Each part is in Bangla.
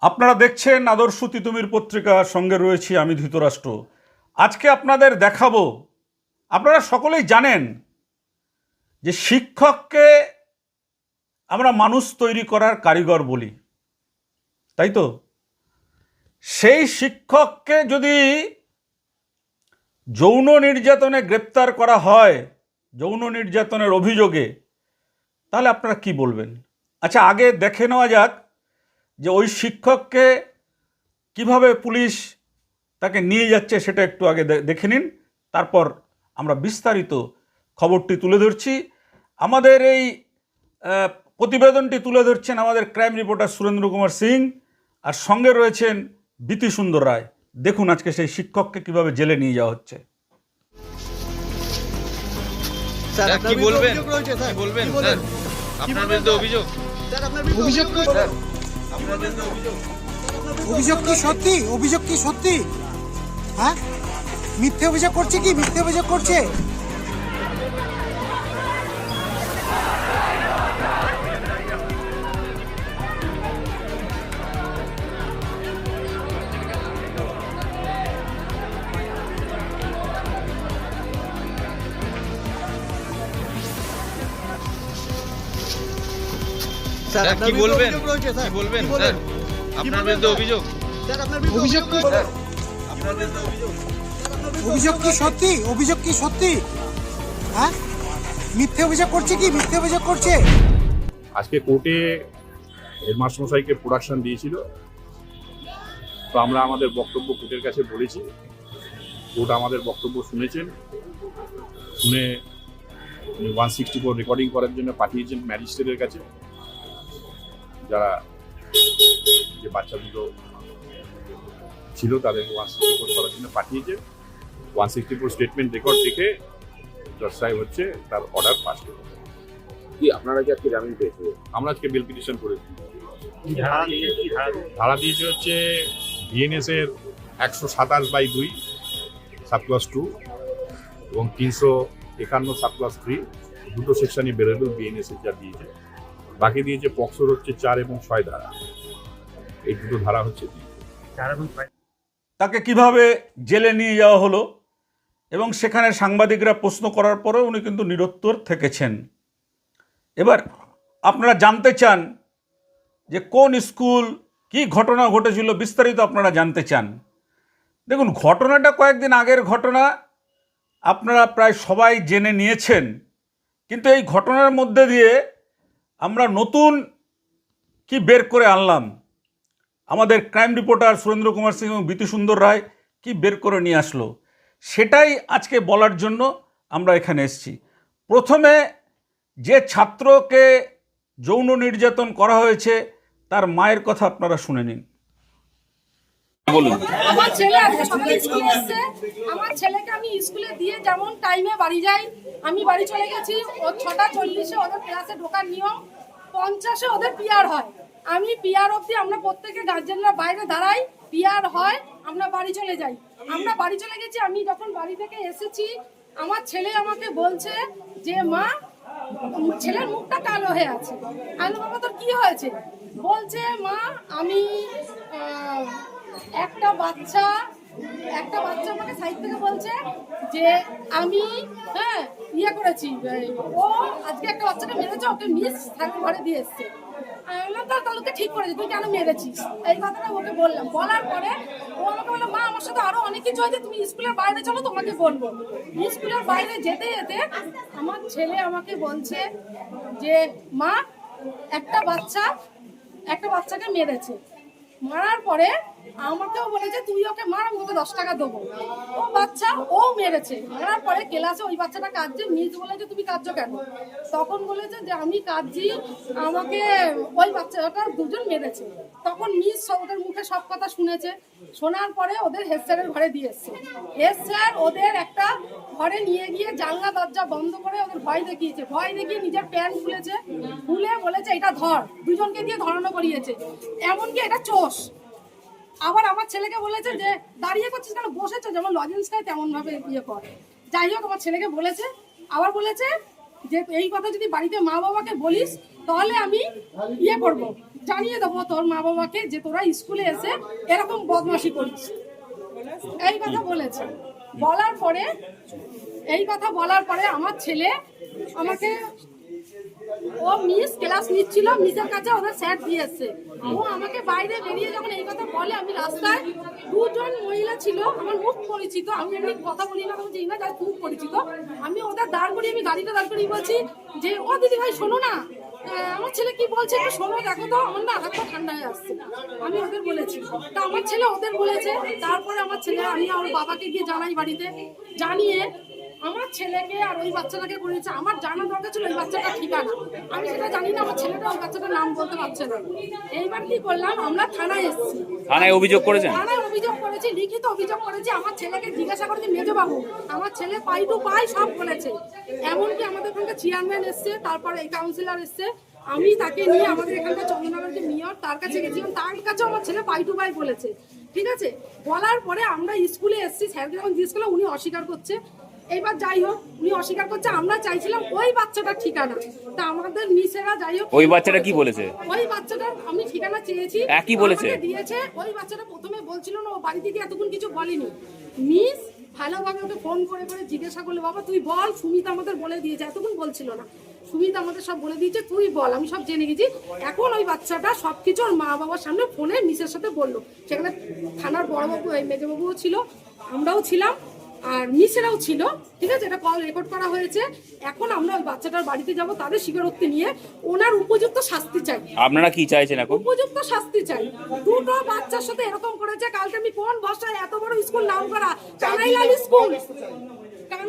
আপনারা দেখছেন আদর্শ তিতুমির পত্রিকার সঙ্গে রয়েছি আমি ধৃতরাষ্ট্র। আজকে আপনাদের দেখাবো, আপনারা সকলেই জানেন যে শিক্ষককে আমরা মানুষ তৈরি করার কারিগর বলি। তাই তো? সেই শিক্ষককে যদি যৌন নির্যাতনে গ্রেপ্তার করা হয়, যৌন নির্যাতনের অভিযোগে, তাহলে আপনারা কি বলবেন? আচ্ছা আগে দেখে নেওয়া যাক যে ওই শিক্ষককে কীভাবে পুলিশ তাকে নিয়ে যাচ্ছে সেটা একটু আগে দে- দেখে নিন। তারপর আমরা বিস্তারিত খবরটি তুলে ধরছি। আমাদের এই প্রতিবেদনটি তুলে ধরছেন আমাদের ক্রাইম রিপোর্টার সুরেন্দ্র কুমার সিং আর সঙ্গে রয়েছেন বিতি সুন্দর রায়। দেখুন আজকে সেই শিক্ষককে কীভাবে জেলে নিয়ে যাওয়া হচ্ছে। আপনার কি বলবেন? বলবেন? আপনার বিরুদ্ধে অভিযোগ স্যার, আপনার বিরুদ্ধে অভিযোগ অভিযোগ কি- সত্যি? অভিযোগ কি সত্যি? হ্যাঁ? মিথ্যে অভিযোগ করছে কি? মিথ্যে অভিযোগ করছে? স্যার, স্যার কি বলবেন? অভিযোগ কি বলবেন? স্যার আপনার বিরুদ্ধে অভিযোগ? স্যার, আপনার বিরুদ্ধে অভিযোগ অভিযোগ কি- আপনার বিরুদ্ধে অভিযোগ। অভিযোগ কি সত্যি? অভিযোগ কি সত্যি? হ্যাঁ? মিথ্যে অভিযোগ করছে কি? মিথ্যে অভিযোগ করছে? আজকে কোর্টে হেডমাস্টারমশাইকে প্রোডাকশন দিয়েছিল। তো আমরা আমাদের বক্তব্য কোর্টের কাছে বলেছি। কোর্ট আমাদের বক্তব্য শুনেছেন। শুনে ওয়ান সিক্সটি ফোর রেকর্ডিং করার জন্য পাঠিয়েছেন ম্যাজিস্ট্রেটের কাছে। যারা যে বাচ্চা দুটো ছিল তাদেরকে ওয়ান সিক্সটি ফোর করার জন্য পাঠিয়েছে। One sixty four statement record দেখে জজ সাহেব হচ্ছে তার অর্ডার পাস করে কি আপনারা কি আজকে জামিন পেয়েছে? আমরা আজকে বেল পিটিশন করেছি। ধারা দিয়েছে হচ্ছে বিএনএস এর একশো সাতাশ বাই দুই সাব ক্লাস টু এবং তিনশো একান্ন সাব ক্লাস থ্রি দুটো সেকশনই বেরোবেল বিএনএস এর যা দিয়েছে। বাকি দিয়েছে পক্সোর হচ্ছে চার এবং ছয় ধারা। এই দুটো ধারা হচ্ছে তাকে কীভাবে জেলে নিয়ে যাওয়া হলো এবং সেখানে সাংবাদিকরা প্রশ্ন করার পরেও উনি কিন্তু নিরত্তর থেকেছেন। এবার আপনারা জানতে চান যে কোন স্কুল কি ঘটনা ঘটেছিল বিস্তারিত আপনারা জানতে চান। দেখুন ঘটনাটা কয়েকদিন আগের ঘটনা আপনারা প্রায় সবাই জেনে নিয়েছেন। কিন্তু এই ঘটনার মধ্যে দিয়ে আমরা নতুন কি বের করে আনলাম? আমাদের ক্রাইম রিপোর্টার সুরেন্দ্র কুমার সিং এবং বিতু সুন্দর রায় কি বের করে নিয়ে আসলো? সেটাই আজকে বলার জন্য আমরা এখানে এসেছি। প্রথমে যে ছাত্রকে যৌন নির্যাতন করা হয়েছে তার মায়ের কথা আপনারা শুনে নিন। আমার ছেলে আজকে সকালে স্কুলে এসছে। আমার ছেলেকে আমি স্কুলে দিয়ে যেমন টাইমে বাড়ি যাই আমি বাড়ি চলে গেছি, ও ছটা চল্লিশে ওদের ক্লাসে ঢোকার নিয়ম, পঞ্চাশে ওদের পিয়ার হয়। আমি পিয়ার অবধি আমরা প্রত্যেকে গার্জেনরা বাইরে দাঁড়াই পিয়ার হয়, আমরা বাড়ি চলে যাই। আমরা বাড়ি চলে গেছি, আমি যখন বাড়ি থেকে এসেছি, আমার ছেলে আমাকে বলছে যে, মা, ছেলের মুখটা কালো হয়ে আছে। আমি বাবা তোর কি হয়েছে? বলছে, মা, আমি একটা বাচ্চা একটা বাচ্চা আমাকে সাইড থেকে বলছে যে, আমি হ্যাঁ ইয়ে করেছি ও আজকে একটা বাচ্চাকে মেরেছে, ওকে মিস থাকতে ঘরে দিয়ে এসছে। আমি বললাম ঠিক করেছি তুই কেন মেরেছিস? এই কথাটা ওকে বললাম। বলার পরে ও আমাকে বলল, মা, আমার সাথে আরও অনেক কিছু হয়েছে, তুমি স্কুলের বাইরে চলো, তোমাকে বলব। স্কুলের বাইরে যেতে যেতে আমার ছেলে আমাকে বলছে যে, মা, একটা বাচ্চা, একটা বাচ্চাকে মেরেছে। মারার পরে আমাকেও বলেছে, তুই ওকে মার, আমি তোকে দশ টাকা দেবো। ও বাচ্চা, ও মেরেছে। মারার পরে ক্লাসে ওই বাচ্চাটা কাঁদছে, মিস বলেছে, তুমি কাঁদছো কেন? তখন বলেছে যে, আমি কাঁদছি, আমাকে ওই বাচ্চাটা দুজন মেরেছে। তখন মিস ওদের মুখে সব কথা শুনেছে। শোনার পরে ওদের হেড স্যারের ঘরে দিয়ে এসছে। হেড স্যার ওদের একটা ঘরে নিয়ে গিয়ে জানলা, দরজা বন্ধ করে ওদের ভয় দেখিয়েছে। ভয় দেখিয়ে নিজের প্যান্ট খুলেছে, খুলে বলেছে, এটা ধর। দুজনকে দিয়ে ধরানো করিয়েছে। এমনকি এটা চোষ। আবার আমার ছেলেকে বলেছে যে, দাঁড়িয়ে করছিস কেন? বসেছো যেমন লজেন্স খায় তেমন ভাবে ইয়ে কর। যাই হোক, আমার ছেলেকে বলেছে, আবার বলেছে যে, এই কথা যদি বাড়িতে মা বাবাকে বলিস, তাহলে আমি ইয়ে করব। জানিয়ে দেবো তোর মা বাবাকে যে, তোরা স্কুলে এসে এরকম বদমাশি করিস। এই কথা বলেছে। বলার পরে, এই কথা বলার পরে আমার ছেলে আমাকে ও মিস ক্লাস নিচ্ছিল মিসের কাছে ওদের স্যার দিয়ে এসছে ও আমাকে বাইরে বেরিয়ে যখন এই কথা বলে, আমি রাস্তায় দুজন মহিলা ছিল, আমার মুখ পরিচিত, আমি এমনি কথা বলি না বলছি না যার খুব পরিচিত। আমি ওদের দাঁড় করিয়ে, আমি গাড়িটা দাঁড় করিয়ে বলছি যে, ও দিদি ভাই, শোনো না। আমার ছেলে কি বলছে শোনো, দেখো তো, আমার না হাতটা ঠান্ডা হয়ে আসছে। আমি ওদের বলেছি। তা আমার ছেলে ওদের বলেছে। তারপরে আমার ছেলে, আমি আমার বাবাকে গিয়ে জানাই বাড়িতে। জানিয়ে আমার ছেলেকে আর ওই বাচ্চাটাকে করেছে আমার জানা দরকার ছিল ওই বাচ্চাটা ঠিকানা। আমি সেটা জানি না আমার ছেলেটা ওই বাচ্চাটার নাম বলতে পারছে না। এইবার কি করলাম আমরা থানায় এসেছি। থানায় অভিযোগ করেছেন? থানায় অভিযোগ করেছি লিখিত অভিযোগ করেছি আমার ছেলেকে জিজ্ঞাসা করেছি মেজো বাবু আমার ছেলে পাই টু পাই সব বলেছে। এমনকি আমাদের ওখানকার চেয়ারম্যান এসছে তারপরে এই কাউন্সিলর এসছে। আমি তাকে নিয়ে আমাদের এখানকার চন্দ্রনগর যে মেয়র তার কাছে গেছিলাম তার কাছে আমার ছেলে পাই টু পাই বলেছে। ঠিক আছে? বলার পরে আমরা স্কুলে এসেছি স্যারকে যখন জিজ্ঞেস করলাম উনি অস্বীকার করছে। এইবার যাই হোক উনি অস্বীকার করছে আমরা চাইছিলাম ওই বাচ্চাটার ঠিকানা। তা আমাদের মিসেরা যাই হোক ওই বাচ্চাটা কি বলেছে? ওই বাচ্চাটার আমি ঠিকানা চেয়েছি একই বলেছে? দিয়েছে ওই বাচ্চাটা প্রথমে বলছিল না ও বাড়ি থেকে এতক্ষণ কিছু বলেনি। মিস ভালোভাবে ওকে ফোন করে করে জিজ্ঞাসা করলে বাবা তুই বল সুমিত আমাদের বলে দিয়েছে। এতক্ষণ বলছিল না। সুমিত আমাদের সব বলে দিয়েছে তুই বল আমি সব জেনে গেছি। এখন ওই বাচ্চাটা সবকিছু ওর মা বাবার সামনে ফোনে মিসের সাথে বলল। সেখানে থানার বড়বাবু এই মেজবাবুও ছিল আমরাও ছিলাম। আর মিসেরাও ছিল ঠিক আছে? এটা কল রেকর্ড করা হয়েছে। এখন আমরা ওই বাচ্চাটার বাড়িতে যাব তাদের স্বীকারোক্তি নিয়ে ওনার উপযুক্ত শাস্তি চাই। আপনারা কি চাইছেন এখন? উপযুক্ত শাস্তি চাই। দুটো বাচ্চার সাথে এরকম করেছে কালকে আমি কোন ভাষায় এত বড় স্কুল নাম করা? কানাইলাল স্কুল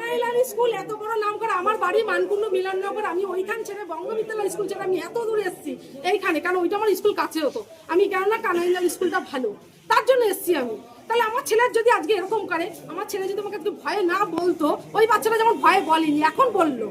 কানাইলাল স্কুল, এত বড় নাম করে আমার বাড়ি মানকুণ্ড মিলননগর, আমি ওইখান ছেড়ে বঙ্গবিদ্যালয় স্কুল ছেড়ে আমি এত দূরে এসেছি, এইখানে, কারণ ওইটা আমার স্কুল কাছে হতো আমি কেননা কানাইলাল স্কুলটা ভালো, তার জন্য এসেছি আমি। তাহলে আমার ছেলের যদি আজকে এরকম করে, আমার ছেলে যদি আমাকে একটু ভয়ে না বলতো, ওই বাচ্চাটা যেমন ভয়ে বলেনি, এখন বলল।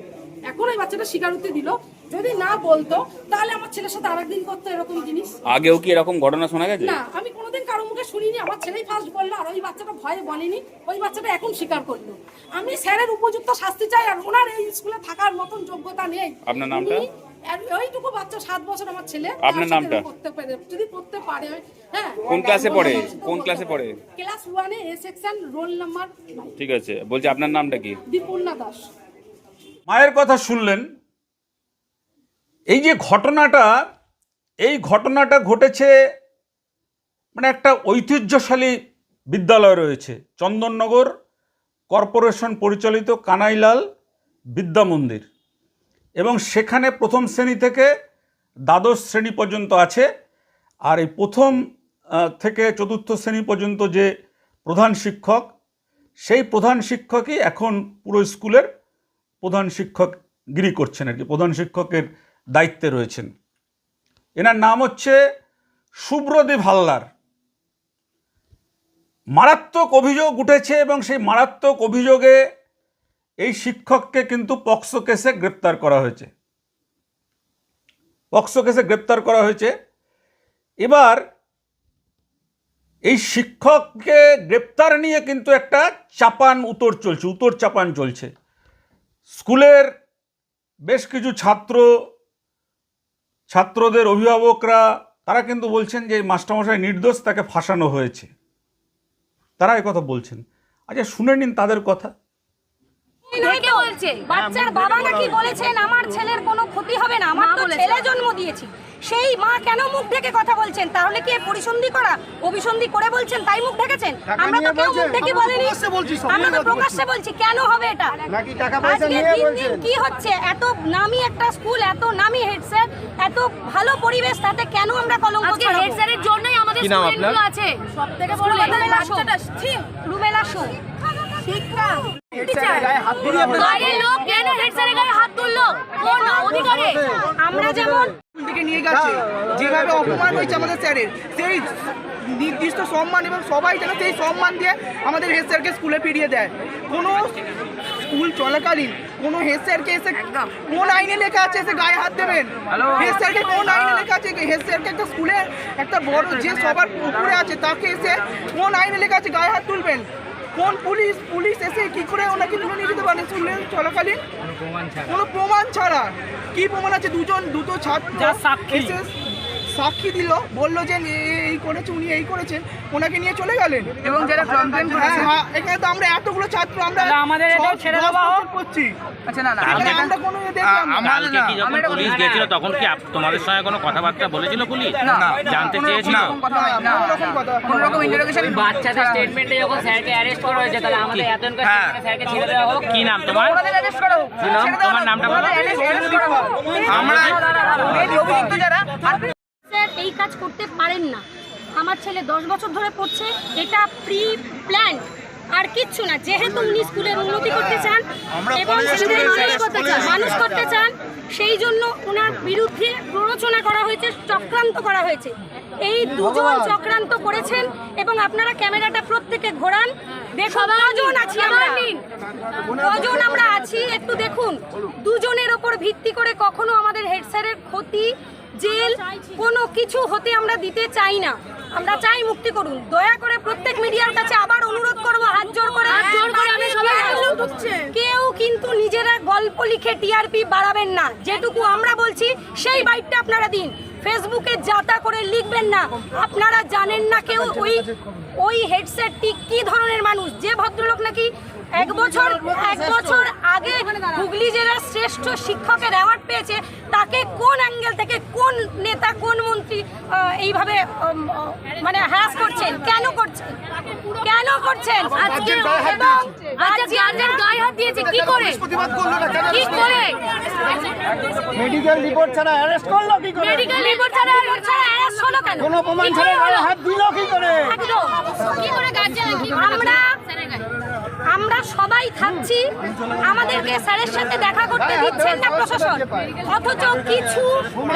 এখন ওই বাচ্চাটা স্বীকারোক্তি দিল। যদি না বলতো তাহলে আমার ছেলের সাথে আরেকদিন করতো এরকম জিনিস। আগেও কি এরকম ঘটনা শোনা গেছে? না আমি কোনোদিন কারও মুখে শুনিনি আমার ছেলেই ফার্স্ট বলল আর ওই বাচ্চাটা ভয়ে বলেনি ওই বাচ্চাটা এখন স্বীকার করল। আমি স্যারের উপযুক্ত শাস্তি চাই আর ওনার এই স্কুলে থাকার মতন যোগ্যতা নেই। আপনার নামটা? উনি- আর ওইটুকু বাচ্চা সাত বছর আমার ছেলে আপনার তার সাথে নামটা? করতে পারে যদি করতে পারে হ্যাঁ। কোন ক্লাসে পড়ে? কোন ক্লাসে পড়ে? ক্লাস ওয়ানে এ সেকশন রোল নাম্বার ঠিক আছে বলছি আপনার নামটা কি? দীপূর্ণা দাস। মায়ের কথা শুনলেন। এই যে ঘটনাটা, এই ঘটনাটা ঘটেছে মানে একটা ঐতিহ্যশালী বিদ্যালয় রয়েছে। চন্দননগর কর্পোরেশন পরিচালিত কানাইলাল বিদ্যা মন্দির। এবং সেখানে প্রথম শ্রেণি থেকে দ্বাদশ শ্রেণি পর্যন্ত আছে। আর এই প্রথম থেকে চতুর্থ শ্রেণি পর্যন্ত যে প্রধান শিক্ষক, সেই প্রধান শিক্ষকই এখন পুরো স্কুলের প্রধান শিক্ষক গিরি করছেন আর কি, প্রধান শিক্ষকের দায়িত্বে রয়েছেন। এনার নাম হচ্ছে সুব্রদেব হালদার মারাত্মক অভিযোগ উঠেছে এবং সেই মারাত্মক অভিযোগে এই শিক্ষককে কিন্তু পক্সো কেসে গ্রেপ্তার করা হয়েছে। পক্সো কেসে গ্রেপ্তার করা হয়েছে। এবার এই শিক্ষককে গ্রেপ্তার নিয়ে কিন্তু একটা চাপান উতর চলছে উতর চাপান চলছে। স্কুলের বেশ কিছু ছাত্র, ছাত্রদের অভিভাবকরা, তারা কিন্তু বলছেন যে মাস্টারমশাই নির্দোষ, তাকে ফাঁসানো হয়েছে। তারা কথা বলছেন। আচ্ছা শুনে নিন তাদের কথা। কে বলছে? বাচ্চার বাবা নাকি বলেছেন আমার ছেলের কোনো ক্ষতি হবে না আমার তো ছেলে জন্ম দিয়েছি। সেই মা কেন মুখ ঢেকে কথা বলছেন? তাহলে কি পরিসন্ধি করা অভিসন্ধি করে বলছেন তাই মুখ ঢেকেছেন? আমরা তো কেউ মুখ ঢেকে বলিনি। আমরা তো প্রকাশ্যে বলছি কেন হবে এটা? আজকে দিন দিন কি হচ্ছে? এত নামি একটা স্কুল এত নামি হেড স্যার এত ভালো পরিবেশ তাতে কেন আমরা কলঙ্ক? হেড স্যারের জন্যই আমাদের স্টুডেন্টগুলো আছে। সবথেকে বড় কথা রুবেলা শো রুবেলা শো। শিক্ষা। আমরা যেমন দিকে নিয়ে গেছে যেভাবে অপমান হয়েছে আমাদের স্যারের সেই নির্দিষ্ট সম্মান এবং সবাই যেন সেই সম্মান দিয়ে আমাদের হেড স্যারকে স্কুলে ফিরিয়ে দেয়। কোনো স্কুল চলাকালীন কোনো হেড স্যারকে এসে কোন আইনে লেখা আছে এসে গায়ে হাত দেবেন? হেড স্যারকে কোন আইনে লেখা আছে? হেড স্যারকে একটা স্কুলে একটা বড় যে সবার উপরে আছে তাকে এসে কোন আইনে লেখা আছে গায়ে হাত তুলবেন? কোন পুলিশ পুলিশ এসে কি করে ওনাকে তুলে নিয়ে যেতে পারে স্কুলে চলাকালীন? কোনো প্রমাণ ছাড়া। কি প্রমাণ আছে? দুজন দুটো ছাত্র এসে সাক্ষী দিল বলল যে এই করেছে উনি এই করেছেন। ওনাকে নিয়ে চলে গেলেন। এবং যারা কমপ্লেন করেছে হ্যাঁ এখানে তো আমরা এতগুলো ছাত্র আমরা আমাদের এটা ছেড়ে দেওয়া করছি। আচ্ছা না না আমরা কোনো দেখলাম না। কালকে কি যখন পুলিশ গেছিল তখন কি তোমাদের সঙ্গে কোনো কথাবার্তা বলেছিল পুলিশ? জানতে চেয়েছিল? কোনো রকম কথা কোনো রকম ইন্টারোগেশন বাচ্চাদের স্টেটমেন্টে যখন স্যারকে অ্যারেস্ট করা হয়েছে তাহলে আমাদের স্যারকে ছেড়ে দেওয়া হোক। কি নাম তোমার? ওনাদের অ্যারেস্ট করা। হোক তোমার নামটা বলো। হোক আমরা অভিযুক্ত যারা এই কাজ করতে পারেন না। আমার ছেলে দশ বছর ধরে পড়ছে এটা প্রি প্ল্যান আর কিচ্ছু না যেহেতু উনি স্কুলের উন্নতি করতে চান এবং মানুষ করতে চান মানুষ করতে চান সেই জন্য ওনার বিরুদ্ধে প্ররোচনা করা হয়েছে চক্রান্ত করা হয়েছে। এই দুজন চক্রান্ত করেছেন এবং আপনারা ক্যামেরাটা প্রত্যেকে ঘোরান। দেখুন কজন আছি আমরা? কজন আমরা আছি একটু দেখুন। দুজনের ওপর ভিত্তি করে কখনো আমাদের হেড স্যারের ক্ষতি জেল কোনো কিছু হতে আমরা দিতে চাই না। আমরা চাই মুক্তি করুন। দয়া করে প্রত্যেক মিডিয়ার কাছে আবার অনুরোধ করব হাত জোর করে সবাই কেউ- কেউ কিন্তু নিজেরা গল্প লিখে টিআরপি বাড়াবেন না। যেটুকু আমরা বলছি সেই বাইটটা আপনারা দিন। ফেসবুকে যাতা করে লিখবেন না। আপনারা জানেন না কেউ ওই ওই হেডসেটটি কি ধরনের মানুষ? যে ভদ্রলোক নাকি এক বছর এক বছর আগে হুগলি জেলার শ্রেষ্ঠ শিক্ষকের অ্যাওয়ার্ড পেয়েছে। তাকে কোন অ্যাঙ্গেল থেকে কোন নেতা কোন মন্ত্রী এইভাবে মানে হ্যারাস করছেন? কেন করছেন? কেন করছেন? আজকে এবং গায়ে হাত দিয়েছে। কি করে? কি করে? মেডিকেল রিপোর্ট ছাড়া অ্যারেস্ট করল কি করে? মেডিকেল রিপোর্ট ছাড়া রিপোর্ট ছাড়া arrest হলো কেন? কোনো প্রমাণ ছাড়া হলো? হাত দিল কি করে? একদম। কি করে আমরা আমরা সবাই থাকছি। আমাদেরকে স্যারের সাথে দেখা করতে দিচ্ছেন না প্রশাসন। অথচ কিছু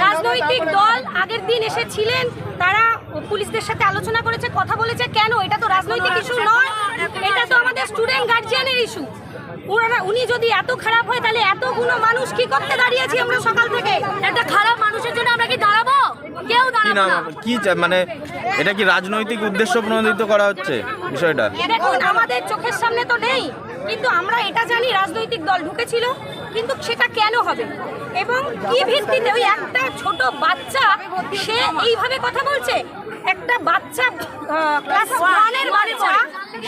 রাজনৈতিক দল আগের দিন এসেছিলেন। তারা পুলিশদের সাথে আলোচনা করেছে, কথা বলেছে। কেন? এটা তো রাজনৈতিক ইস্যু নয়। এটা তো আমাদের স্টুডেন্ট গার্জিয়ানের ইস্যু ওনারা উনি যদি এত খারাপ হয় তাহলে এতগুলো মানুষ কি করতে দাঁড়িয়েছি আমরা সকাল থেকে? একটা খারাপ মানুষের জন্য আমরা কি দাঁড়াবো? কেউ দাঁড়াবো না। কি মানে এটা কি রাজনৈতিক উদ্দেশ্য প্রণোদিত করা হচ্ছে বিষয়টা? দেখুন আমাদের চোখের সামনে তো নেই কিন্তু আমরা এটা জানি রাজনৈতিক দল ঢুকেছিল কিন্তু সেটা কেন হবে? এবং কি ভিত্তিতে ওই একটা ছোট বাচ্চা সে এইভাবে কথা বলছে? একটা বাচ্চা ক্লাস বাচ্চা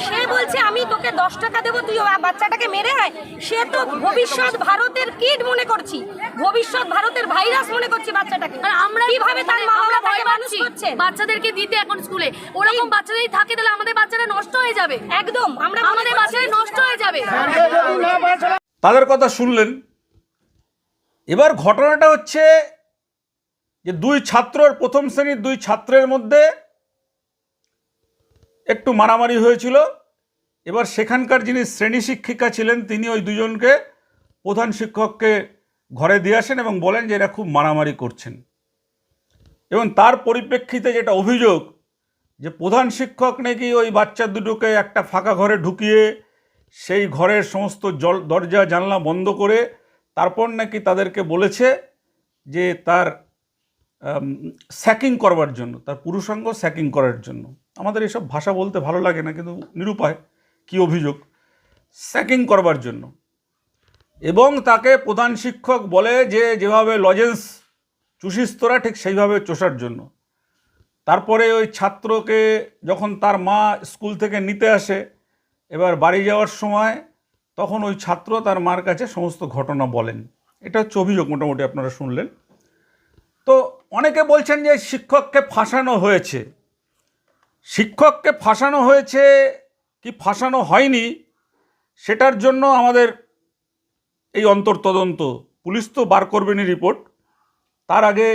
সে বলছে আমি তোকে দশ টাকা দেবো তুই বাচ্চাটাকে মেরে হয় সে তো ভবিষ্যৎ ভারতের কিড মনে করছি। ভবিষ্যৎ ভারতের ভাইরাস মনে করছি বাচ্চাটাকে। আর আমরা কীভাবে তার মা বাবা ভয় মানুষ করছে? বাচ্চাদেরকে দিতে এখন স্কুলে। ওরকম বাচ্চাদের থাকে তাহলে আমাদের বাচ্চারা নষ্ট হয়ে যাবে। একদম আমরা আমাদের বাচ্চারা নষ্ট হয়ে যাবে। তাদের কথা শুনলেন। এবার ঘটনাটা হচ্ছে যে দুই ছাত্রর প্রথম শ্রেণির দুই ছাত্রের মধ্যে একটু মারামারি হয়েছিল। এবার সেখানকার যিনি শ্রেণি শিক্ষিকা ছিলেন, তিনি ওই দুজনকে প্রধান শিক্ষককে ঘরে দিয়ে আসেন এবং বলেন যে এরা খুব মারামারি করছেন। এবং তার পরিপ্রেক্ষিতে যেটা অভিযোগ, যে প্রধান শিক্ষক নাকি ওই বাচ্চা দুটোকে একটা ফাঁকা ঘরে ঢুকিয়ে সেই ঘরের সমস্ত জল, দরজা, জানলা বন্ধ করে তারপর নাকি তাদেরকে বলেছে যে তার স্যাকিং করবার জন্য, তার পুরুষাঙ্গ স্যাকিং করার জন্য। আমাদের এসব ভাষা বলতে ভালো লাগে না, কিন্তু নিরুপায়, কি অভিযোগ? স্যাকিং করবার জন্য। এবং তাকে প্রধান শিক্ষক বলে যে যেভাবে লজেন্স চুষিস তোরা, ঠিক সেইভাবে চষার জন্য। তারপরে ওই ছাত্রকে যখন তার মা স্কুল থেকে নিতে আসে, এবার বাড়ি যাওয়ার সময় তখন ওই ছাত্র তার মার কাছে সমস্ত ঘটনা বলেন। এটা হচ্ছে অভিযোগ, মোটামুটি আপনারা শুনলেন। তো অনেকে বলছেন যে শিক্ষককে ফাঁসানো হয়েছে। শিক্ষককে ফাঁসানো হয়েছে কি ফাঁসানো হয়নি, সেটার জন্য আমাদের এই অন্তর্তদন্ত, পুলিশ তো বার করবেনই রিপোর্ট। তার আগে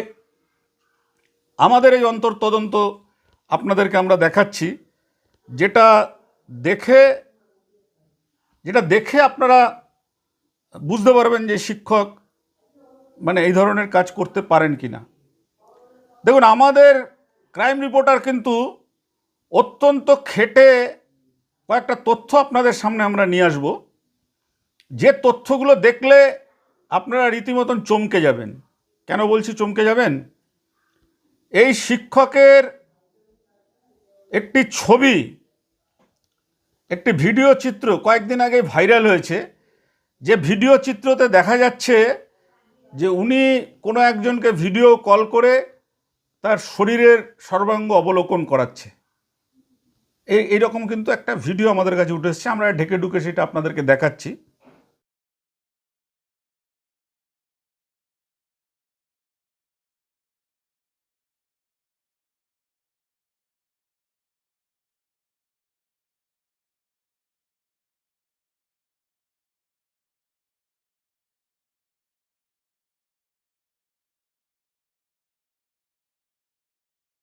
আমাদের এই অন্তর্তদন্ত আপনাদেরকে আমরা দেখাচ্ছি, যেটা দেখে যেটা দেখে আপনারা বুঝতে পারবেন যে শিক্ষক মানে এই ধরনের কাজ করতে পারেন কি না দেখুন, আমাদের ক্রাইম রিপোর্টার কিন্তু অত্যন্ত খেটে কয়েকটা তথ্য আপনাদের সামনে আমরা নিয়ে আসব। যে তথ্যগুলো দেখলে আপনারা রীতিমতন চমকে যাবেন। কেন বলছি চমকে যাবেন? এই শিক্ষকের একটি ছবি, একটি ভিডিও চিত্র কয়েকদিন আগে ভাইরাল হয়েছে। যে ভিডিও চিত্রতে দেখা যাচ্ছে যে উনি কোনো একজনকে ভিডিও কল করে তার শরীরের সর্বাঙ্গ অবলোকন করাচ্ছে। এই, এইরকম কিন্তু একটা ভিডিও আমাদের কাছে উঠে এসছে। আমরা ঢেকে ঢুকে সেটা আপনাদেরকে দেখাচ্ছি।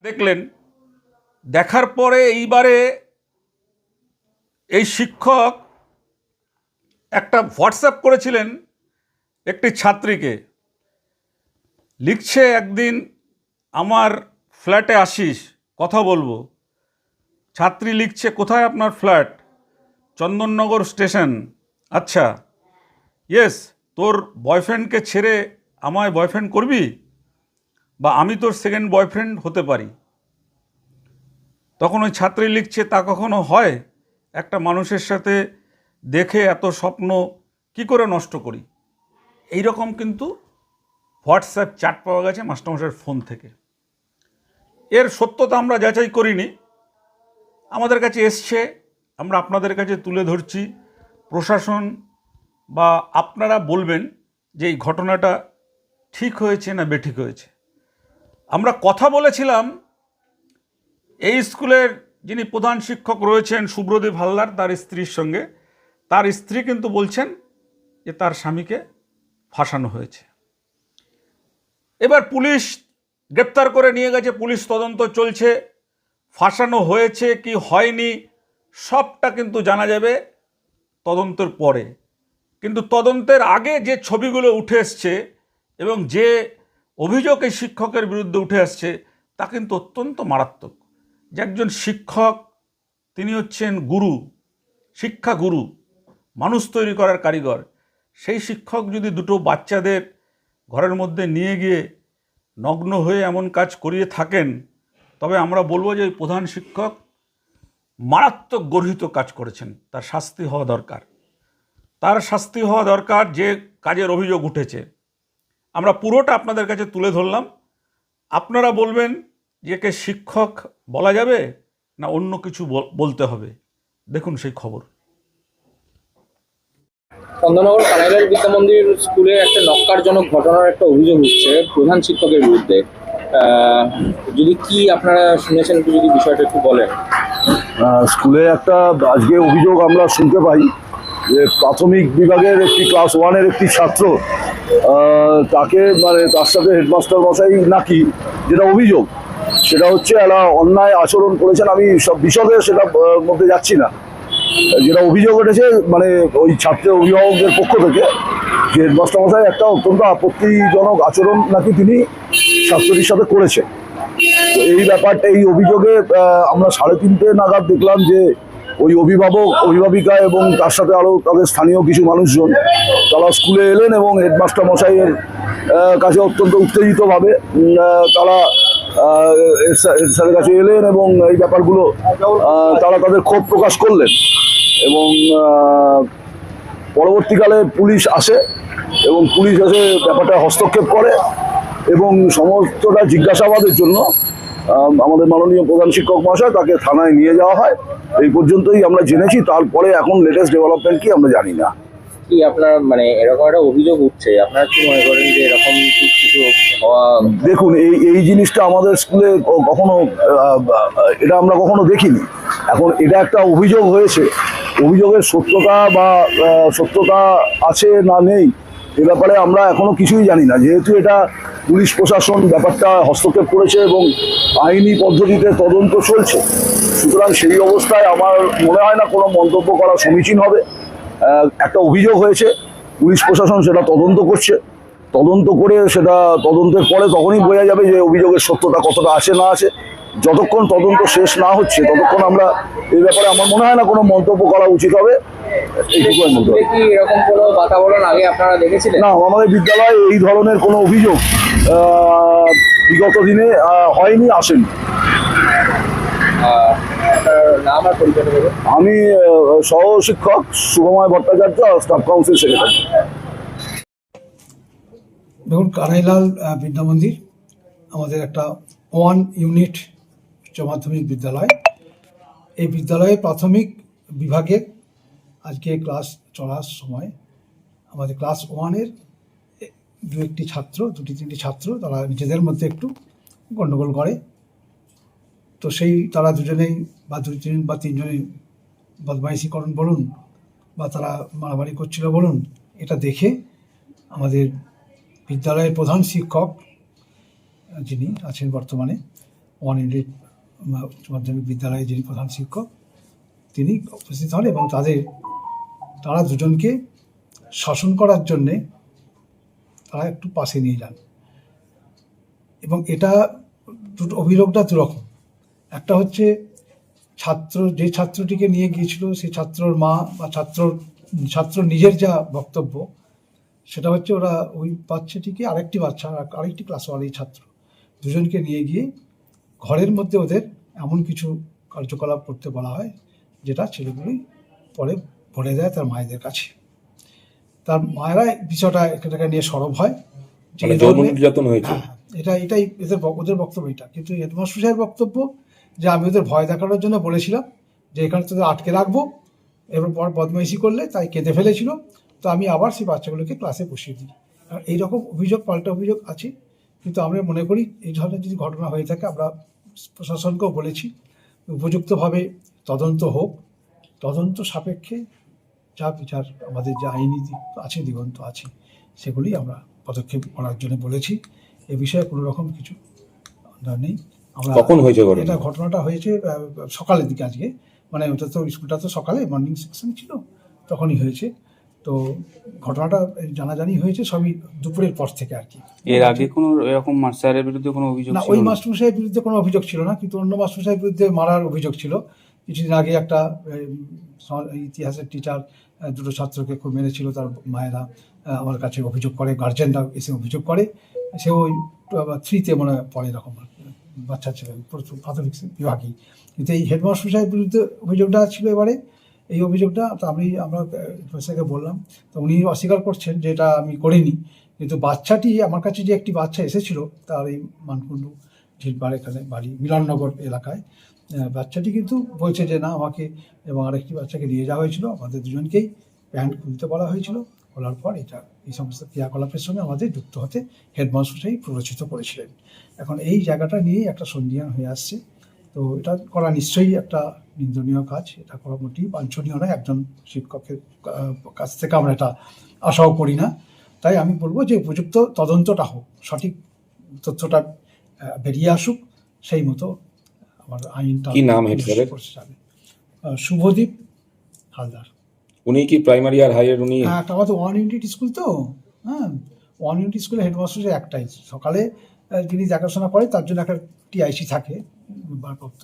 দেখলেন দেখার পরে এইবারে এই শিক্ষক একটা হোয়াটসঅ্যাপ করেছিলেন একটি ছাত্রীকে। লিখছে, একদিন আমার ফ্ল্যাটে আসিস, কথা বলব। ছাত্রী লিখছে, কোথায় আপনার ফ্ল্যাট? চন্দননগর স্টেশন। আচ্ছা। ইয়েস, তোর বয়ফ্রেন্ডকে ছেড়ে আমায় বয়ফ্রেন্ড করবি? বা আমি তোর সেকেন্ড বয়ফ্রেন্ড হতে পারি। তখন ওই ছাত্রী লিখছে, তা কখনো হয়? একটা মানুষের সাথে দেখে এত স্বপ্ন কি করে নষ্ট করি? এই রকম কিন্তু হোয়াটসঅ্যাপ চ্যাট পাওয়া গেছে মাস্টারমশাইয়ের ফোন থেকে। এর সত্যতা আমরা যাচাই করিনি। আমাদের কাছে এসছে, আমরা আপনাদের কাছে তুলে ধরছি। প্রশাসন বা আপনারা বলবেন যে এই ঘটনাটা ঠিক হয়েছে না বেঠিক হয়েছে। আমরা কথা বলেছিলাম এই স্কুলের যিনি প্রধান শিক্ষক রয়েছেন সুব্রদীপ হালদার তার স্ত্রীর সঙ্গে, তার স্ত্রী কিন্তু বলছেন যে তার স্বামীকে ফাঁসানো হয়েছে। এবার পুলিশ গ্রেপ্তার করে নিয়ে গেছে, পুলিশ তদন্ত চলছে, ফাঁসানো হয়েছে কি হয়নি, সবটা কিন্তু জানা যাবে তদন্তের পরে। কিন্তু তদন্তের আগে যে ছবিগুলো উঠে এসছে এবং যে অভিযোগ এই শিক্ষকের বিরুদ্ধে উঠে আসছে, তা কিন্তু অত্যন্ত মারাত্মক। যে একজন শিক্ষক, তিনি হচ্ছেন গুরু, শিক্ষা গুরু, মানুষ তৈরি করার কারিগর। সেই শিক্ষক যদি দুটো বাচ্চাদের ঘরের মধ্যে নিয়ে গিয়ে নগ্ন হয়ে এমন কাজ করিয়ে থাকেন, তবে আমরা বলব যে প্রধান শিক্ষক মারাত্মক গর্হিত কাজ করেছেন। তার শাস্তি হওয়া দরকার। তার শাস্তি হওয়া দরকার যে কাজের অভিযোগ উঠেছে। আমরা পুরোটা আপনাদের কাছে তুলে ধরলাম। আপনারা বলবেন একে শিক্ষক বলা যাবে না অন্য কিছু বলতে হবে? দেখুন সেই খবর। চন্দননগর কানাইলাল বিদ্যা মন্দির স্কুলে একটা নক্কারজনক ঘটনার একটা অভিযোগ হচ্ছে প্রধান শিক্ষকের বিরুদ্ধে। যদি কি আপনারা শুনেছেন একটু যদি বিষয়টা একটু বলেন। স্কুলে একটা আজকে অভিযোগ আমরা শুনতে পাই যে প্রাথমিক বিভাগের একটি ক্লাস ওয়ানের একটি ছাত্র তাকে মানে তার সাথে হেডমাস্টার মশাই নাকি যেটা অভিযোগ সেটা হচ্ছে একটা অন্যায় আচরণ করেছেন। আমি সব বিশদে সেটা মধ্যে যাচ্ছি না। যেটা অভিযোগ উঠেছে মানে ওই ছাত্রের অভিভাবকদের পক্ষ থেকে, যে হেডমাস্টার মশাই একটা অত্যন্ত আপত্তিজনক আচরণ নাকি তিনি ছাত্রীর সাথে করেছেন তো এই ব্যাপারটা, এই অভিযোগে আমরা সাড়ে তিনটে নাগাদ দেখলাম যে ওই অভিভাবক, অভিভাবিকা এবং তার সাথে আরও তাদের স্থানীয় কিছু মানুষজন, তারা স্কুলে এলেন এবং হেডমাস্টার মশাইয়ের কাছে অত্যন্ত উত্তেজিতভাবে তারা স্যারের কাছে এলেন এবং এই ব্যাপারগুলো তারা তাদের ক্ষোভ প্রকাশ করলেন এবং পরবর্তীকালে পুলিশ আসে এবং পুলিশ এসে ব্যাপারটা হস্তক্ষেপ করে এবং সমস্তটা জিজ্ঞাসাবাদের জন্য আমাদের মাননীয় প্রধান শিক্ষক মহাশয় তাকে থানায় নিয়ে যাওয়া হয়। এই পর্যন্তই আমরা জেনেছি, তারপরে এখন লেটেস্ট ডেভেলপমেন্ট কি আমরা জানি না। কি আপনার মানে এরকম একটা অভিযোগ উঠছে? আপনারা কি মনে করেন যে এরকম কিছু দেখুন, এই এই জিনিসটা আমাদের স্কুলে কখনো এটা আমরা কখনো দেখিনি। এখন এটা একটা অভিযোগ হয়েছে। অভিযোগের সত্যতা বা সত্যতা আছে না নেই, এ ব্যাপারে আমরা এখনও কিছুই জানি না। যেহেতু এটা পুলিশ প্রশাসন ব্যাপারটা হস্তক্ষেপ করেছে এবং আইনি পদ্ধতিতে তদন্ত চলছে, সুতরাং সেই অবস্থায় আমার মনে হয় না কোনো মন্তব্য করা সমীচীন হবে। একটা অভিযোগ হয়েছে পুলিশ প্রশাসন সেটা তদন্ত করছে। তদন্ত করে সেটা তদন্তের পরে তখনই বোঝা যাবে যে অভিযোগের সত্যতা কতটা আছে না আছে যতক্ষণ তদন্ত শেষ না হচ্ছে ততক্ষণ আমরা এই ব্যাপারে আমার মনে হয় না কোনো মন্তব্য করা উচিত হবে। না আমাদের বিদ্যালয়ে এই ধরনের কোনো অভিযোগ বিগত দিনে হয়নি আসেনি। আমি সহ শিক্ষক Subhamoy Bhattacharya staff council secretary দেখুন, কানাইলাল বিদ্যা মন্দির, আমাদের একটা ওয়ান ইউনিট উচ্চ মাধ্যমিক বিদ্যালয়। এই বিদ্যালয়ে প্রাথমিক বিভাগের আজকে ক্লাস চলার সময় আমাদের ক্লাস ওয়ানের দু একটি ছাত্র, দুটি তিনটি ছাত্র, তারা নিজেদের মধ্যে একটু গণ্ডগোল করে। তো সেই তারা দুজনেই বা দুই তিন বা তিনজনেই বদমাইশিকরণ বলুন, বা তারা মারামারি করছিল বলুন, এটা দেখে আমাদের বিদ্যালয়ের প্রধান শিক্ষক, যিনি আছেন বর্তমানে, ওয়ান ইউনিট উচ্চ মাধ্যমিক বিদ্যালয়ে যিনি প্রধান শিক্ষক, তিনি উপস্থিত হন এবং তাদের, তারা দুজনকে শাসন করার জন্যে তারা একটু পাশে নিয়ে যান। এবং এটা দুটো অভিযোগটা দুরকম। একটা হচ্ছে ছাত্র যে ছাত্রটিকে নিয়ে গিয়েছিল সেই ছাত্রর মা বা ছাত্র ছাত্র নিজের যা বক্তব্য সেটা হচ্ছে ওরা ওই বাচ্চাটিকে আরেকটি বাচ্চা আর আরেকটি ক্লাস ওয়ানের ছাত্র দুজনকে নিয়ে গিয়ে ঘরের মধ্যে ওদের এমন কিছু কার্যকলাপ করতে বলা হয় যেটা ছেলেগুলি পরে বলে দেয় তার মায়েদের কাছে। তার মায়েরা বিষয়টা এটাকে নিয়ে সরব হয় যে মানে হয়েছে। হ্যাঁ, এটা এটাই এদের ওদের বক্তব্য এটা। কিন্তু হেডমাস্টার সাহেবের বক্তব্য যে আমি ওদের ভয় দেখানোর জন্য বলেছিলাম যে এখানে তোদের আটকে রাখব, এবার পর বদমাইশি করলে তাই কেঁদে ফেলেছিল। তো আমি আবার সেই বাচ্চাগুলোকে ক্লাসে বসিয়ে দিই। আর এইরকম অভিযোগ, পাল্টা অভিযোগ আছে, কিন্তু আমরা মনে করি এই ধরনের যদি ঘটনা হয়ে থাকে, আমরা প্রশাসনকেও বলেছি, উপযুক্তভাবে তদন্ত হোক। তদন্ত সাপেক্ষে যা বিচার আমাদের যে আইনি আছে, দিগন্ত আছে, সেগুলি আমরা পদক্ষেপ করার জন্য বলেছি। এ বিষয়ে কোনো রকম কিছু নেই। আমরা কখন হয়েছে ঘটনা? এটা ঘটনাটা হয়েছে সকালের দিকে আজকে। মানে ওটা তো স্কুলটা তো সকালে মর্নিং সেকশন ছিল তখনই হয়েছে। তো ঘটনাটা জানাজানি হয়েছে সবই দুপুরের পর থেকে আর কি। এর আগে কোনো এরকম স্যারের বিরুদ্ধে কোনো অভিযোগ না ছিল ওই না? মাস্টারমশাইয়ের বিরুদ্ধে কোনো অভিযোগ ছিল না কিন্তু অন্য মাস্টারমশাইয়ের বিরুদ্ধে মারার অভিযোগ ছিল। কিছুদিন আগে একটা ইতিহাসের টিচার দুটো ছাত্রকে খুব মেরেছিল তার মায়েরা আমার কাছে অভিযোগ করে গার্জেনরা এসে অভিযোগ করে। সে ওই থ্রিতে মনে হয় পড়ে এরকম আর কি, বাচ্চা ছেলে প্রথম প্রাথমিক বিভাগই। কিন্তু এই হেডমাস্টার সাহেবের বিরুদ্ধে অভিযোগটা ছিল এবারে। এই অভিযোগটা তো আমি, আমরা প্রফেসরকে বললাম, তো উনি অস্বীকার করছেন যে এটা আমি করিনি। কিন্তু বাচ্চাটি, আমার কাছে যে একটি বাচ্চা এসেছিল, তার এই মানকুণ্ডু ঝিলপাড় এখানে বাড়ি, মিলননগর এলাকায়। বাচ্চাটি কিন্তু বলছে যে না, আমাকে এবং আরেকটি বাচ্চাকে নিয়ে যাওয়া হয়েছিল। আমাদের দুজনকেই প্যান্ট খুলতে বলা হয়েছিল। খোলার পর এটা এই সমস্ত ক্রিয়াকলাপের সঙ্গে আমাদের যুক্ত হতে হেডমাস্টারটাই প্ররোচিত করেছিলেন। এখন এই জায়গাটা নিয়েই একটা সন্ধিয়ান হয়ে আসছে। তো এটা করা নিশ্চয়ই একটা নিন্দনীয় কাজ এটা করা মোটেই বাঞ্ছনীয় নয়। একজন শিক্ষকের কাছ থেকে আমরা এটা আশাও করি না। তাই আমি বলব যে উপযুক্ত তদন্তটা হোক সঠিক তথ্যটা বেরিয়ে আসুক সেই মতো আমার আইনটা কি নাম শুভদীপ হালদার। উনি কি প্রাইমারি আর হাইয়ের উনি? হ্যাঁ একটা আমাদের ওয়ান ইউনিট স্কুল তো? হ্যাঁ ওয়ান ইউনিট স্কুলে হেডমাস্টার একটাই। সকালে যিনি দেখাশোনা করে তার জন্য একটা টিআইসি থাকে ভারপ্রাপ্ত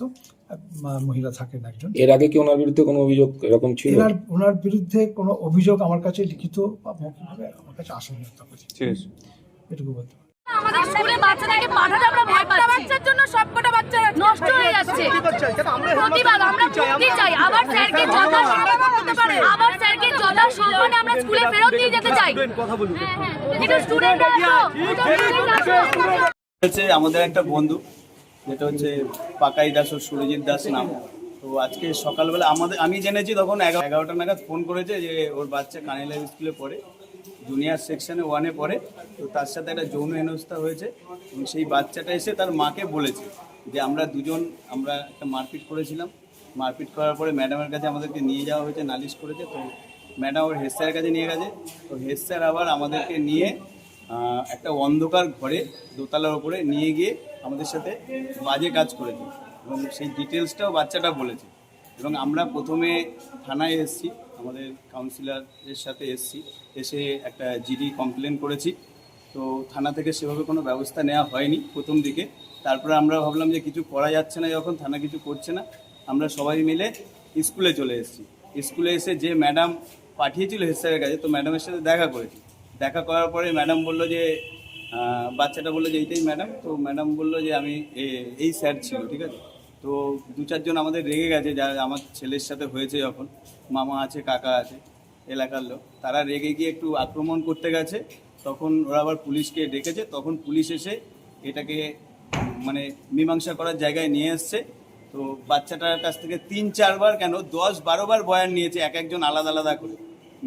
মহিলা থাকেন একজন। এর আগে কি ওনার বিরুদ্ধে কোনো অভিযোগ এরকম ছিল? এনার ওনার বিরুদ্ধে কোনো অভিযোগ আমার কাছে লিখিত বা মৌখিকভাবে আমার কাছে আসেনি। আপাতত। ঠিক আছে। এটুকু বলতে পারি। আমাদের স্কুলে বাচ্চাদেরকে পাঠাতে আমরা ভয় পাচ্ছি। বাচ্চার জন্য সবকটা বাচ্চা নষ্ট হয়ে যাচ্ছে। প্রতিবাদ আমরা মুক্তি চাই। আবার স্যারকে যথা আবার স্যারকে যথা সম্মানে আমরা স্কুলে ফেরত দিয়ে যেতে চাই। এটা স্টুডেন্ট আসো দুটো student আসো হচ্ছে আমাদের একটা বন্ধু যেটা হচ্ছে পাকাই দাস ও সুরজিৎ দাস নাম। তো আজকে সকালবেলা আমাদের আমি জেনেছি তখন এগা- এগারোটা নাগাদ ফোন করেছে যে ওর বাচ্চা কানিলা স্কুলে পড়ে। জুনিয়র সেকশনে ওয়ানে পড়ে। তো তার সাথে একটা যৌন হেনস্থা হয়েছে এবং সেই বাচ্চাটা এসে তার মাকে বলেছে যে আমরা দুজন, আমরা একটা মারপিট করেছিলাম। মারপিট করার পরে ম্যাডামের কাছে আমাদেরকে নিয়ে যাওয়া হয়েছে, নালিশ করেছে। তো ম্যাডাম ওর হেড স্যারের কাছে নিয়ে গেছে। তো হেড স্যার আবার আমাদেরকে নিয়ে একটা অন্ধকার ঘরে দোতলার ওপরে নিয়ে গিয়ে আমাদের সাথে বাজে কাজ করেছে। এবং সেই ডিটেলসটাও বাচ্চাটা বলেছে। এবং আমরা প্রথমে থানায় এসেছি। আমাদের কাউন্সিলরের সাথে এসেছি। এসে একটা জিডি কমপ্লেন করেছি। তো থানা থেকে সেভাবে কোনো ব্যবস্থা নেওয়া হয়নি প্রথম দিকে। তারপরে আমরা ভাবলাম যে কিছু করা যাচ্ছে না যখন, থানা কিছু করছে না। আমরা সবাই মিলে স্কুলে চলে এসেছি। স্কুলে এসে যে ম্যাডাম পাঠিয়েছিল হেড স্যারের কাছে, তো ম্যাডামের সাথে দেখা করেছি। দেখা করার পরে ম্যাডাম বলল যে বাচ্চাটা বলল যে, এইটাই ম্যাডাম। তো ম্যাডাম বলল যে, আমি এই স্যার ছিল, ঠিক আছে? তো দু চারজন আমাদের রেগে গেছে, যা আমার ছেলের সাথে হয়েছে যখন। মামা আছে, কাকা আছে, এলাকার লোক। তারা রেগে গিয়ে একটু আক্রমণ করতে গেছে। তখন ওরা আবার পুলিশকে ডেকেছে। তখন পুলিশ এসে এটাকে মানে মীমাংসা করার জায়গায় নিয়ে এসছে। তো বাচ্চাটার কাছ থেকে তিন চারবার কেন দশ বারোবার বয়ান নিয়েছে এক একজন আলাদা আলাদা করে।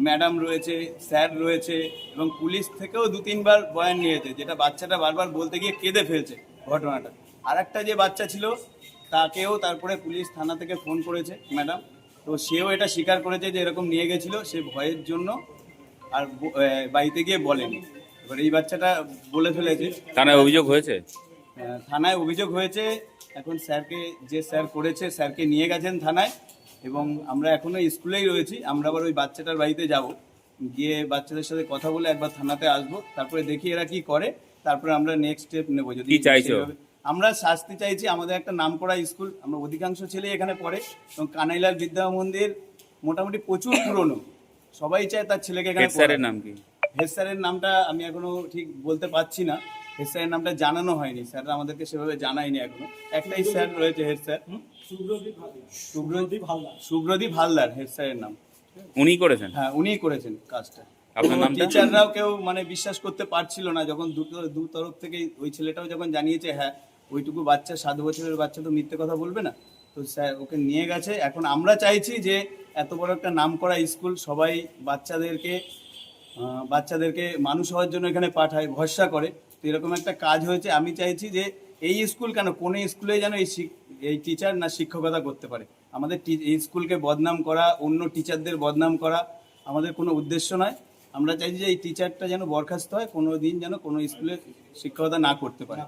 ম্যাডাম রয়েছে, স্যার রয়েছে এবং পুলিশ থেকেও দু তিনবার বয়ান নিয়েছে, যেটা বাচ্চাটা বারবার বলতে গিয়ে কেঁদে ফেলছে ঘটনাটা। আর একটা যে বাচ্চা ছিল তাকেও তারপরে পুলিশ থানা থেকে ফোন করেছে ম্যাডাম। তো সেও এটা স্বীকার করেছে যে এরকম নিয়ে গেছিল সে ভয়ের জন্য আর বাড়িতে গিয়ে বলেনি। এবার এই বাচ্চাটা বলে ফেলেছে। থানায় অভিযোগ হয়েছে? থানায় অভিযোগ হয়েছে। এখন স্যারকে যে স্যার করেছে স্যারকে নিয়ে গেছেন থানায় এবং আমরা এখনও স্কুলেই রয়েছি। আমরা আবার ওই বাচ্চাটার বাড়িতে যাব। গিয়ে বাচ্চাদের সাথে কথা বলে একবার থানাতে আসব। তারপরে দেখি এরা কি করে। তারপরে আমরা নেক্সট স্টেপ নেব। যদি চাইছো? আমরা শাস্তি চাইছি আমাদের একটা নামকরা স্কুল আমরা অধিকাংশ ছেলে এখানে পড়ে এবং কানাইলাল বিদ্যা মন্দির মোটামুটি প্রচুর পুরনো। সবাই চায় তার ছেলেকে এখানে স্যারের নাম কি? হেড স্যারের নামটা আমি এখনও ঠিক বলতে পারছি না। হেড স্যারের নামটা জানানো হয়নি স্যাররা আমাদেরকে সেভাবে জানায়নি এখনও। একটাই স্যার রয়েছে head sir. Subradip Haldar Subradip Haldar head স্যারের নাম। উনি করেছেন? হ্যাঁ উনিই করেছেন কাজটা। আপনার নামটা? টিচাররাও কেউ মানে বিশ্বাস করতে পারছিল না যখন দুটো দু তরফ থেকে ওই ছেলেটাও যখন জানিয়েছে হ্যাঁ ওইটুকু বাচ্চা, সাত বছরের বাচ্চা তো মিথ্যে কথা বলবে না। তো স্যার ওকে নিয়ে গেছে। এখন আমরা চাইছি যে এত বড় একটা নাম করা স্কুল সবাই বাচ্চাদেরকে বাচ্চাদেরকে মানুষ হওয়ার জন্য এখানে পাঠায়, ভরসা করে। তো এরকম একটা কাজ হয়েছে। আমি চাইছি যে এই স্কুল কেন, কোনো স্কুলে যেন এই এই টিচার না শিক্ষকতা করতে পারে? আমাদের এই স্কুলকে বদনাম করা, অন্য টিচারদের বদনাম করা আমাদের কোনো উদ্দেশ্য নয়। আমরা চাইছি যে এই টিচারটা যেন বরখাস্ত হয় কোনো দিন যেন কোনো স্কুলে শিক্ষকতা না করতে পারে।